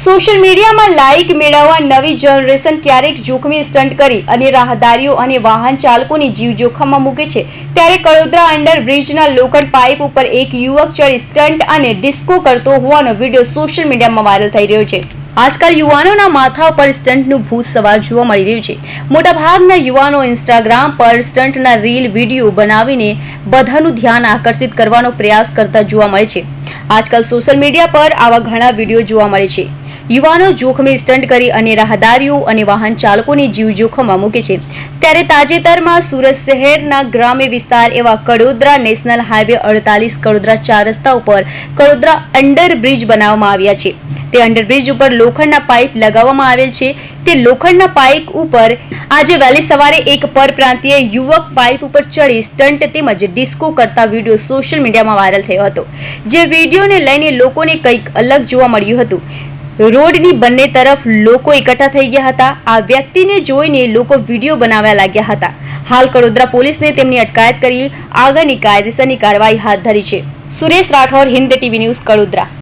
Social મીડિયામાં like મેળવવા નવી જનરેશન ક્યારેક જોખમી સ્ટન્ટ કરી અને રાહદારીઓ અને વાહન ચાલકોની જીવ જોખમમાં મૂકે છે. ત્યારે કડોદરા અંડર બ્રિજના લોખંડ પાઇપ ઉપર એક યુવક ચડી સ્ટન્ટ અને ડિસ્કો કરતો હોવાનો વીડિયો સોશિયલ મીડિયામાં વાયરલ થઈ રહ્યો છે. આજકાલ યુવાનોના માથા પર સ્ટન્ટનું ભૂત સવાર જોવા મળી રહ્યું છે. મોટાભાગના યુવાનો ઇન્સ્ટાગ્રામ પર સ્ટન્ટના રીલ, વીડિયો બનાવીને બધાનું ધ્યાન આકર્ષિત કરવાનો પ્રયાસ કરતા જોવા મળે છે. આજકાલ સોશિયલ મીડિયા પર આવા ઘણા વીડિયો જોવા મળે છે. યુવાનો જોખમી સ્ટન્ટ કરી અને રાહદારીઓ અને વાહન ચાલકોની જીવ જોખમમાં મૂકે છે. ત્યારે તાજેતરમાં સુરત શહેરના ગ્રામ્ય વિસ્તાર એવા કડોદરા નેશનલ હાઈવે અડતાલીસ, કડોદરા ચાર રસ્તા ઉપર કડોદરા અંડરબ્રિજ બનાવવામાં આવ્યા છે. તે અંડરબ્રિજ ઉપર લોખંડના પાઇપ લગાવવામાં આવેલ છે. તે લોખંડના પાઇપ ઉપર આજે વહેલી સવારે એક પરપ્રાંતીય યુવક પાઇપ ઉપર ચડી સ્ટન્ટ તેમજ ડિસ્કો કરતા વીડિયો સોશિયલ મીડિયામાં વાયરલ થયો હતો. જે વિડીયોને લઈને લોકોને કંઈક અલગ જોવા મળ્યું હતું. રોડની બંને તરફ લોકો એકઠા થઈ ગયા હતા. આ વ્યક્તિને જોઈને લોકો વીડિયો બનાવવા લાગ્યા હતા. હાલ કડોદરા પોલીસને તેમની અટકાયત કરી આગળની કાયદેસરની કાર્યવાહી હાથ ધરી છે. Suresh Rathod, Hind TV news, Kadodara.